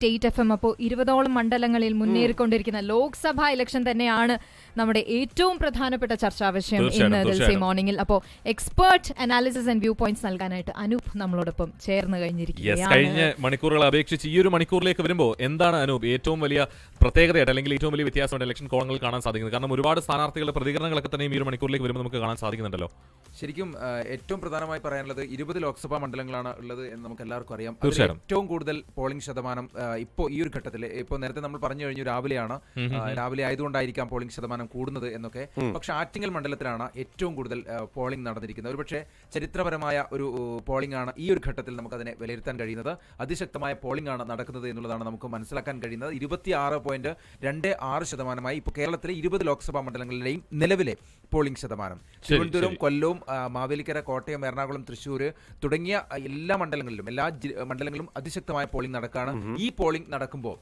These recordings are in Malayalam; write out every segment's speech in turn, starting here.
സ്റ്റേറ്റ് എഫ് എം അപ്പോൾ ഇരുപതോളം മണ്ഡലങ്ങളിൽ മുന്നേറിക്കൊണ്ടിരിക്കുന്ന ലോക്സഭാ ഇലക്ഷൻ തന്നെയാണ് നമ്മുടെ ഏറ്റവും പ്രധാനപ്പെട്ട ചർച്ചാ വിഷയം ഇന്ന് തീർച്ചയായും. മോർണിംഗിൽ അപ്പോൾ expert analysis and view points നൽകാനായിട്ട് അനൂപ് നമ്മളോടൊപ്പം ചേർന്ന് കഴിഞ്ഞിരിക്കുകയാണ്. കഴിഞ്ഞ മണിക്കൂറുകളെ അപേക്ഷിച്ച് ഈ ഒരു മണിക്കൂറിലേക്ക് വരുമ്പോൾ എന്താണ് അനൂപ് ഏറ്റവും വലിയ പ്രത്യേകതയായിട്ട് അല്ലെങ്കിൽ ഏറ്റവും വലിയ വ്യത്യാസമായിട്ട് ഇലക്ഷൻ കോളങ്ങളിൽ കാണാൻ സാധിക്കുന്നത്. കാരണം ഒരുപാട് സ്ഥാനാർത്ഥികളുടെ പ്രതികരണങ്ങളൊക്കെ തന്നെ ഈ ഒരു മണിക്കൂറിലേക്ക് വരുമ്പോൾ നമുക്ക് കാണാൻ സാധിക്കുന്നുണ്ടല്ലോ. ശരിക്കും ഏറ്റവും പ്രധാനമായി പറയാനുള്ളത് ഇരുപത് ലോക്സഭാ മണ്ഡലങ്ങളാണ് ഉള്ളത് എന്ന് നമുക്ക് എല്ലാവർക്കും അറിയാം. തീർച്ചയായും. ഏറ്റവും കൂടുതൽ പോളിംഗ് ശതമാനം ഇപ്പോൾ ഈ ഒരു ഘട്ടത്തിൽ ഇപ്പോൾ നേരത്തെ നമ്മൾ പറഞ്ഞു കഴിഞ്ഞു രാവിലെയാണ്. രാവിലെ ആയതുകൊണ്ടായിരിക്കാം പോളിംഗ് ശതമാനം കൂടുന്നത് എന്നൊക്കെ. പക്ഷെ ആറ്റിങ്ങൽ മണ്ഡലത്തിലാണ് ഏറ്റവും കൂടുതൽ പോളിംഗ് നടന്നിരിക്കുന്നത്. ഒരുപക്ഷെ ചരിത്രപരമായ ഒരു പോളിംഗ് ആണ് ഈ ഒരു ഘട്ടത്തിൽ നമുക്ക് അതിനെ വിലയിരുത്താൻ കഴിയുന്നത്. അതിശക്തമായ പോളിംഗ് ആണ് നടക്കുന്നത് എന്നുള്ളതാണ് നമുക്ക് മനസ്സിലാക്കാൻ കഴിയുന്നത്. ഇരുപത്തി ആറ് പോയിന്റ് രണ്ട് ആറ് ശതമാനമായി. ഇപ്പോൾ കേരളത്തിലെ ഇരുപത് ലോക്സഭാ മണ്ഡലങ്ങളിലെയും നിലവിലെ പോളിംഗ് ശതമാനം. തിരുവനന്തപുരം. കൊല്ലവും മാവേലിക്കര കോട്ടയം എറണാകുളം തൃശ്ശൂർ തുടങ്ങിയ എല്ലാ മണ്ഡലങ്ങളിലും എല്ലാ മണ്ഡലങ്ങളിലും അതിശക്തമായ പോളിംഗ് നടക്കുകയാണ് ഈ പോളിംഗ് നടക്കുമ്പോൾ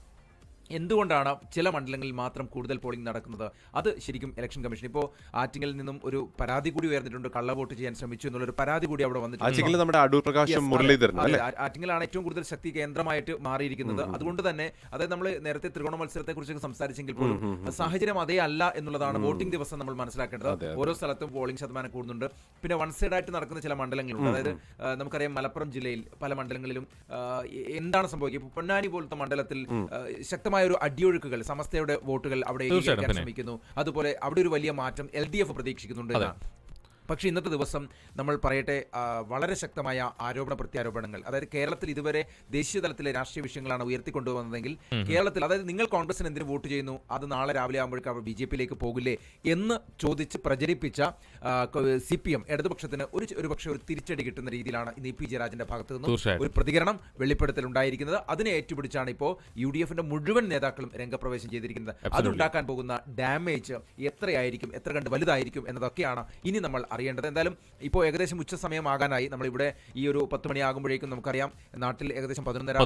എന്തുകൊണ്ടാണ് ചില മണ്ഡലങ്ങളിൽ മാത്രം കൂടുതൽ പോളിംഗ് നടക്കുന്നത്? അത് ശരിക്കും ഇലക്ഷൻ കമ്മീഷൻ ഇപ്പോൾ ആറ്റിങ്ങിൽ നിന്നും ഒരു പരാതി കൂടി ഉയർന്നിട്ടുണ്ട്. കള്ളവോട്ട് ചെയ്യാൻ ശ്രമിച്ചു എന്നുള്ള ഒരു പരാതി കൂടി അവിടെ വന്നിട്ടുണ്ട്. നമ്മുടെ അടൂർ പ്രകാശം മുരളീധരൻ ആറ്റിങ്ങലാണ് ഏറ്റവും കൂടുതൽ ശക്തി കേന്ദ്രമായിട്ട് മാറിയിരിക്കുന്നത്. അതുകൊണ്ട് തന്നെ അതായത് നമ്മൾ നേരത്തെ ത്രികോണ മത്സരത്തെ കുറിച്ചൊക്കെ സംസാരിച്ചെങ്കിൽ പോലും സാഹചര്യം അതേ അല്ല എന്നുള്ളതാണ് വോട്ടിംഗ് ദിവസം നമ്മൾ മനസ്സിലാക്കേണ്ടത്. ഓരോ സ്ഥലത്തും പോളിംഗ് ശതമാനം കൂടുന്നുണ്ട്. പിന്നെ വൺ സൈഡ് ആയിട്ട് നടക്കുന്ന ചില മണ്ഡലങ്ങളുണ്ട്. അതായത് നമുക്കറിയാം മലപ്പുറം ജില്ലയിൽ പല മണ്ഡലങ്ങളിലും എന്താണ് സംഭവിക്കുക? പൊന്നാനി പോലത്തെ മണ്ഡലത്തിൽ ആ, ശക്തമായ ഒരു അടിയൊഴുക്കുകൾ സമസ്തയുടെ വോട്ടുകൾ അവിടെ ശ്രമിക്കുന്നു. അതുപോലെ അവിടെ ഒരു വലിയ മാറ്റം എൽ ഡി എഫ് പ്രതീക്ഷിക്കുന്നുണ്ട് പക്ഷേ ഇന്നത്തെ ദിവസം നമ്മൾ പറയട്ടെ വളരെ ശക്തമായ ആരോപണ പ്രത്യാരോപണങ്ങൾ. അതായത് കേരളത്തിൽ ഇതുവരെ ദേശീയ തലത്തിലെ രാഷ്ട്രീയ വിഷയങ്ങളാണ് ഉയർത്തിക്കൊണ്ടുവന്നതെങ്കിൽ കേരളത്തിൽ അതായത് നിങ്ങൾ കോൺഗ്രസിന് എന്തിനു വോട്ട് ചെയ്യുന്നു അത് നാളെ രാവിലെ ആകുമ്പോഴേക്കും അവർ ബി ജെ പിയിലേക്ക് പോകില്ലേ എന്ന് ചോദിച്ച് പ്രചരിപ്പിച്ച സി പി എം ഇടതുപക്ഷത്തിന് ഒരു ഒരു പക്ഷേ ഒരു തിരിച്ചടി കിട്ടുന്ന രീതിയിലാണ് ഇന്ന് ഇ പി ജയരാജന്റെ ഭാഗത്തു നിന്നും ഒരു പ്രതികരണം വെളിപ്പെടുത്തൽ ഉണ്ടായിരിക്കുന്നത്. അതിനെ ഏറ്റുപിടിച്ചാണ് ഇപ്പോൾ യു ഡി എഫിന്റെ മുഴുവൻ നേതാക്കളും രംഗപ്രവേശം ചെയ്തിരിക്കുന്നത്. അതുണ്ടാക്കാൻ പോകുന്ന ഡാമേജ് എത്രയായിരിക്കും എത്ര കണ്ട് വലുതായിരിക്കും എന്നതൊക്കെയാണ് ഇനി നമ്മൾ അറിയേണ്ടത്. എന്തായാലും ഇപ്പോൾ ഏകദേശം ഉച്ച സമയമാകാനായി നമ്മളിവിടെ ഈ ഒരു പത്ത് മണിയാകുമ്പോഴേക്കും നമുക്കറിയാം. നാട്ടിൽ ഏകദേശം പതിനൊന്നര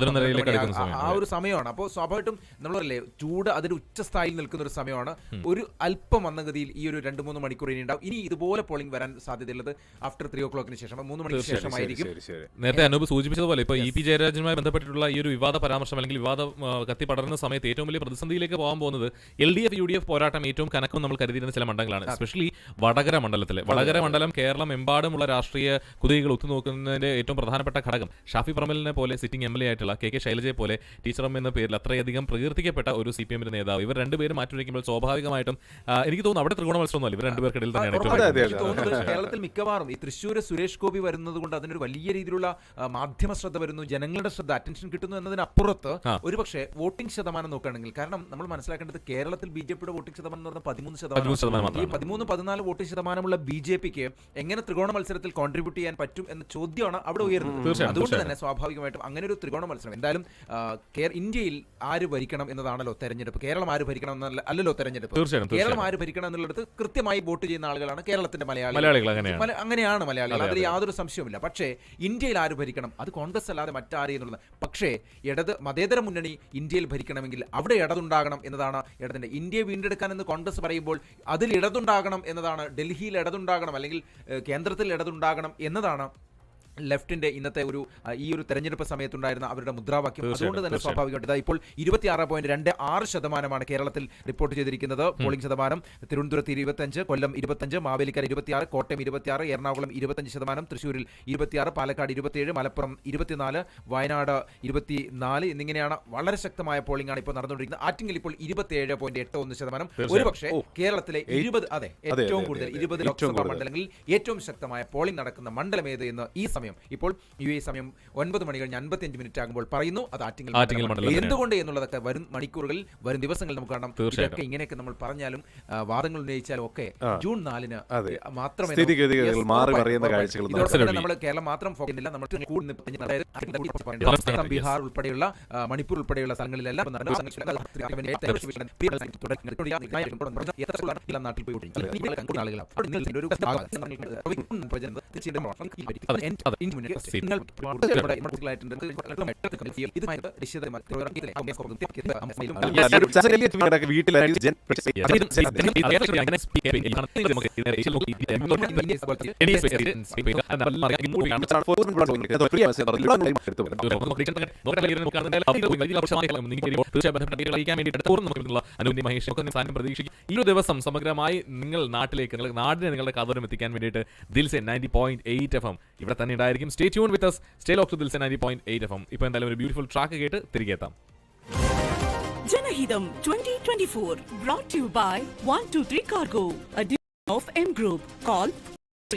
ആ- ഒരു സമയമാണ്. അപ്പോൾ സ്വാഭാവികമായിട്ടും നമ്മളല്ലേ ചൂട് അതിന്റെ ഉച്ചസ്ഥായിൽ നിൽക്കുന്ന ഒരു സമയമാണ്. ഒരു അല്പം മന്ദഗതിയിൽ ഈ ഒരു രണ്ട് മൂന്ന് മണിക്കൂർ ഇനി ഉണ്ടാവും ഇനി ഇതുപോലെ പോളിംഗ് വരാൻ സാധ്യതയുള്ളത് ആഫ്റ്റർ ത്രീ ഓ ക്ലോക്കിന് ശേഷം മൂന്ന് മണിക്ക് ശേഷമായിരിക്കും. നേരത്തെ അനൂപ് സൂചിപ്പിച്ചതുപോലെ ഇപ്പോൾ ഇ പി ജയരാജനുമായി ബന്ധപ്പെട്ടിട്ടുള്ള ഈ ഒരു വിവാദ പരാമർശം അല്ലെങ്കിൽ വിവാദ കത്തി പടർന്ന സമയത്ത് ഏറ്റവും വലിയ പ്രതിസന്ധിയിലേക്ക് പോകാൻ പോകുന്നത് L D F U D F പോരാട്ടം ഏറ്റവും കനക്കം നമ്മൾ കരുതിയിരുന്ന ചില മണ്ഡലങ്ങളാണ്. എസ്പെഷ്യലി വടകര മണ്ഡലത്തിലെ. വടകര മണ്ഡലം കേരളം എമ്പാടുമുള്ള രാഷ്ട്രീയ കുതിരികൾ ഒത്തുനോക്കുന്നതിന്റെ ഏറ്റവും പ്രധാനപ്പെട്ട ഘടകം. ഷാഫി പറമ്പലിനെ പോലെ സിറ്റിംഗ് എം എൽ എ ആയിട്ടുള്ള കെ കെ ശൈലജയെ പോലെ ടീച്ചറമ്മ എന്ന പേരിൽ അത്രയധികം പ്രകീർത്തിക്കപ്പെട്ട ഒരു സി പി എമ്മിന്റെ നേതാവ്. ഇവർ രണ്ടുപേരും മാറ്റിവെക്കുമ്പോൾ സ്വാഭാവികമായിട്ടും എനിക്ക് തോന്നുന്നു അവിടെ ത്രികോണ മത്സരമൊന്നുമല്ല ഇവർ രണ്ടുപേർക്കിടയിൽ തന്നെയാണ് കേരളത്തിൽ മിക്കവാറും ഈ തൃശ്ശൂർ സുരേഷ് ഗോപി വരുന്നത് കൊണ്ട് അതിനൊരു വലിയ രീതിയിലുള്ള മാധ്യമ ശ്രദ്ധ വരുന്നു ജനങ്ങളുടെ ശ്രദ്ധ അറ്റൻഷൻ കിട്ടുന്നു എന്നതിനപ്പുറത്ത് ഒരു ഒരുപക്ഷെ വോട്ടിംഗ് ശതമാനം നോക്കുകയാണെങ്കിൽ കാരണം നമ്മൾ മനസ്സിലാക്കേണ്ടത് കേരളത്തിൽ ബി ജെ പിയുടെ വോട്ടിംഗ് ശതമാനം എന്ന് പറഞ്ഞാൽ പതിമൂന്ന് ശതമാനം ഈ. പതിമൂന്ന് പതിനാല് വോട്ടിംഗ് ശതമാനമുള്ള ബി ജെ പിക്ക് എങ്ങനെ ത്രികോണ മത്സരത്തിൽ കോൺട്രിബ്യൂട്ട് ചെയ്യാൻ പറ്റും എന്ന ചോദ്യമാണ് അവിടെ ഉയരുന്നത്. അതുകൊണ്ട് തന്നെ സ്വാഭാവികമായിട്ടും അങ്ങനെ ഒരു ത്രികോണ മത്സരം. എന്തായാലും ഇന്ത്യയിൽ ആര് ഭരിക്കണം എന്നതാണല്ലോ തെരഞ്ഞെടുപ്പ്. കേരളം ആര് ഭരിക്കണം എന്നല്ല അല്ലല്ലോ തെരഞ്ഞെടുപ്പ്. കേരളം ആര് ഭരിക്കണം എന്നുള്ളത് കൃത്യമായി വോട്ട് ചെയ്യുന്ന ആളുകളാണ് കേരളത്തിന്റെ മലയാളികൾ. അങ്ങനെയാണ്. മലയാളികൾ. അതിൽ യാതൊരു സംശയവുമില്ല. പക്ഷേ ഇന്ത്യയിൽ ആര് ഭരിക്കണം? അത് കോൺഗ്രസ് അല്ലാതെ മറ്റാരെ എന്നുള്ളത്. പക്ഷേ ഇടത് മതേതര മുന്നണി ഇന്ത്യയിൽ ഭരിക്കണമെങ്കിൽ അവിടെ ഇടതുണ്ടാകണം എന്നതാണ് ഇടതിന്റെ. ഇന്ത്യയെ വീണ്ടെടുക്കാൻ എന്ന് കോൺഗ്രസ് പറയുമ്പോൾ അതിൽ ഇടതുണ്ടാകണം എന്നതാണ്. ഡൽഹിയിൽ ഇടതുണ്ടാകണം അല്ലെങ്കിൽ കേന്ദ്രത്തിൽ ഇടതുണ്ടാകണം എന്നതാണ് ലെഫ്റ്റിന്റെ ഇന്നത്തെ ഒരു ഈ ഒരു തെരഞ്ഞെടുപ്പ് സമയത്തുണ്ടായിരുന്ന അവരുടെ മുദ്രാവാക്യം. അതുകൊണ്ട് തന്നെ. സ്വാഭാവികമായിട്ട് ഇതാ ഇപ്പോൾ ഇരുപത്തിയാറ് പോയിന്റ് രണ്ട് ആറ് ശതമാനമാണ് കേരളത്തിൽ റിപ്പോർട്ട് ചെയ്തിരിക്കുന്നത്. പോളിംഗ് ശതമാനം തിരുവനന്തപുരത്ത് ഇരുപത്തഞ്ച് കൊല്ലം ഇരുപത്തഞ്ച് മാവേലിക്കര ഇരുപത്തിയാറ് കോട്ടയം ഇരുപത്തിയാറ് എറണാകുളം ഇരുപത്തഞ്ച് ശതമാനം തൃശ്ശൂരിൽ ഇരുപത്തിയാറ് പാലക്കാട് ഇരുപത്തിയേഴ് മലപ്പുറം ഇരുപത്തിനാല് വയനാട് ഇരുപത്തിനാല് എന്നിങ്ങനെയാണ് വളരെ ശക്തമായ പോളിംഗ് ആണ് ഇപ്പോൾ നടന്നുകൊണ്ടിരിക്കുന്നത്. ആറ്റിങ്ങിൽ ഇപ്പോൾ ഇരുപത്തിയേഴ് പോയിന്റ് എട്ട് ഒന്ന് ശതമാനം. ഒരുപക്ഷെ കേരളത്തിലെ ഇരുപത് അതെ ഏറ്റവും കൂടുതൽ. ഇരുപത് ലോക്സഭാ മണ്ഡലങ്ങളിൽ ഏറ്റവും ശക്തമായ പോളിംഗ് നടക്കുന്ന മണ്ഡലം ഏത് എന്ന് ഈ സമയം ഇപ്പോൾ യു എ സമയം ഒൻപത് മണി കഴിഞ്ഞ് അൻപത്തിയഞ്ച് മിനിറ്റ് ആകുമ്പോൾ പറയുന്നു. അത് ആറ്റിങ്ങൽ ആറ്റിങ്ങൽ മണ്ഡലം എന്തുകൊണ്ട് എന്നുള്ളതൊക്കെ വരും മണിക്കൂറുകളിൽ വരും ദിവസങ്ങളിൽ നമുക്ക് കാണാം. തീർച്ചയായിട്ടും. ഇതൊക്കെ ഇങ്ങനെയൊക്കെ നമ്മൾ പറഞ്ഞാലും വാദങ്ങൾ ഉന്നയിച്ചാലും ഒക്കെ ജൂൺ നാലിന്. മാത്രമേ. നമ്മൾ കേരളം മാത്രം ഫോക്കസ് ചെയ്യുന്നില്ല. നമ്മൾ അതായത് ബീഹാർ ഉൾപ്പെടെയുള്ള മണിപ്പൂർ ഉൾപ്പെടെയുള്ള സ്ഥലങ്ങളിലെല്ലാം നാട്ടിൽ പോയി ആളുകളാണ്. ഈ ഒരു ദിവസം സമഗ്രമായി നിങ്ങൾ നാട്ടിലേക്ക് നിങ്ങൾ നാടിനെ നിങ്ങളുടെ കവറും എത്തിക്കാൻ വേണ്ടിയിട്ട് Dil Se ninety point eight F M ഇവിടെ തന്നെ ഉണ്ടായിരിക്കും stay tune with stay lock to Dil Se ninety point eight F M ഇപ്പോൾ എന്തായാലും ഒരു ബ്യൂട്ടിഫുൾ ട്രാക്ക് കേട്ട് തിരികെ എത്താം. Janahidam 2024 for brought you by 123 two three cargo of M Group. Call